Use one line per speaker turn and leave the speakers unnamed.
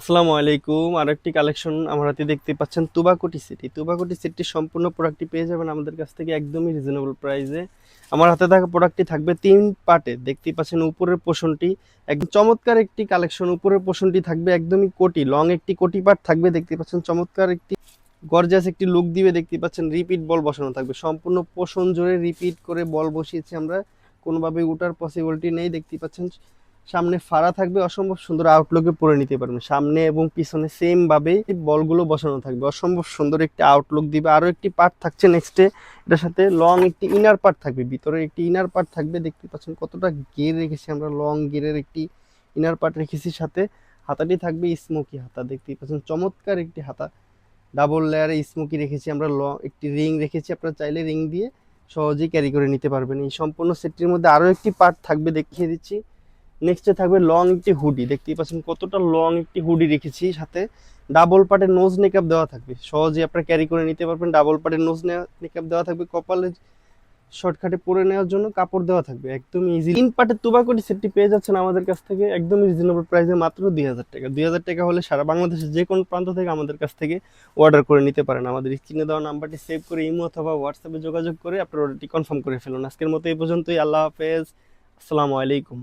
আসসালামু আলাইকুম। আর একটি কালেকশন আমার হাতে দেখতে পাচ্ছেন তুবাকুটি সেটি। তুবাকুটি সেটটি সম্পূর্ণ প্রোডাক্টটি পেয়ে যাবেন আমাদের কাছ থেকে একদমই রিজনেবল প্রাইসে আমার হাতে থাকা প্রোডাক্টটি থাকবে তিন পার্টে দেখতেই পাচ্ছেন উপরের পোষণটি একদম চমৎকার একটি কালেকশন উপরের পোষণটি থাকবে একদমই কোটি। লং একটি কোটি পার্ট থাকবে। দেখতে পাচ্ছেন চমৎকার একটি গর্জাস একটি লুক দিবে। দেখতে পাচ্ছেন রিপিট বল বসানো থাকবে। সম্পূর্ণ পোষণ জোরে রিপিট করে বল বসিয়েছি আমরা। কোনোভাবে ওঠার পসিবিলিটি নেই। দেখতে পাচ্ছেন সামনে ফাড়া থাকবে, অসম্ভব সুন্দর আউটলুকে পরে নিতে পারবেন। সামনে এবং পিছনে সেম ভাবে বলগুলো বসানো থাকবে। অসম্ভব সুন্দর একটি আউটলুক দিবে। আরও একটি পার্ট থাকছে নেক্সটে এটার সাথে লং একটি ইনার পার্ট থাকবে। ভিতরে একটি ইনার পার্ট থাকবে। দেখতে পাচ্ছেন কতটা গের রেখেছি আমরা। লং গেরের একটি ইনার পার্ট রেখেছি সাথে। হাতাটি থাকবে স্মোকি হাতা। দেখতেই পাচ্ছেন চমৎকার একটি হাতা। ডাবল লেয়ারে স্মোকি রেখেছি আমরা। ল, একটি রিং রেখেছি। আপনারা চাইলে রিং দিয়ে সহজেই ক্যারি করে নিতে পারবেন। এই সম্পূর্ণ সেটটির মধ্যে আরও একটি পার্ট থাকবে দেখিয়ে দিচ্ছি। নেক্সটে থাকবে লং একটি হুডি দেখতেই পাচ্ছেন কতটা লং একটি হুডি রেখেছি। সাথে ডাবল পার্টের নোজ মেকআপ দেওয়া থাকবে। সহজে আপনারা ক্যারি করে নিতে পারবেন। ডাবল পার্টের নোজ মেকআপ দেওয়া থাকবে। কপালে শর্টকাটে পরে নেওয়ার জন্য কাপড় দেওয়া থাকবে। একদম ইজি তিন পার্টের তুবাকুটি সেটটি পেয়ে যাচ্ছেন আমাদের কাছ থেকে। একদম রিজনেবল প্রাইসে মাত্র দুই হাজার টাকা। দুই হাজার টাকা হলে সারা বাংলাদেশের যে কোনো প্রান্ত থেকে আমাদের কাছ থেকে অর্ডার করে নিতে পারেন। আমাদের স্ক্রিনে দেওয়া নাম্বারটি সেভ করে ইমো অথবা হোয়াটসঅ্যাপে যোগাযোগ করে আপনার অর্ডারটি কনফার্ম করে ফেলুন। আজকের মতো এই পর্যন্তই। আল্লাহ হাফেজ। আসসালামু আলাইকুম।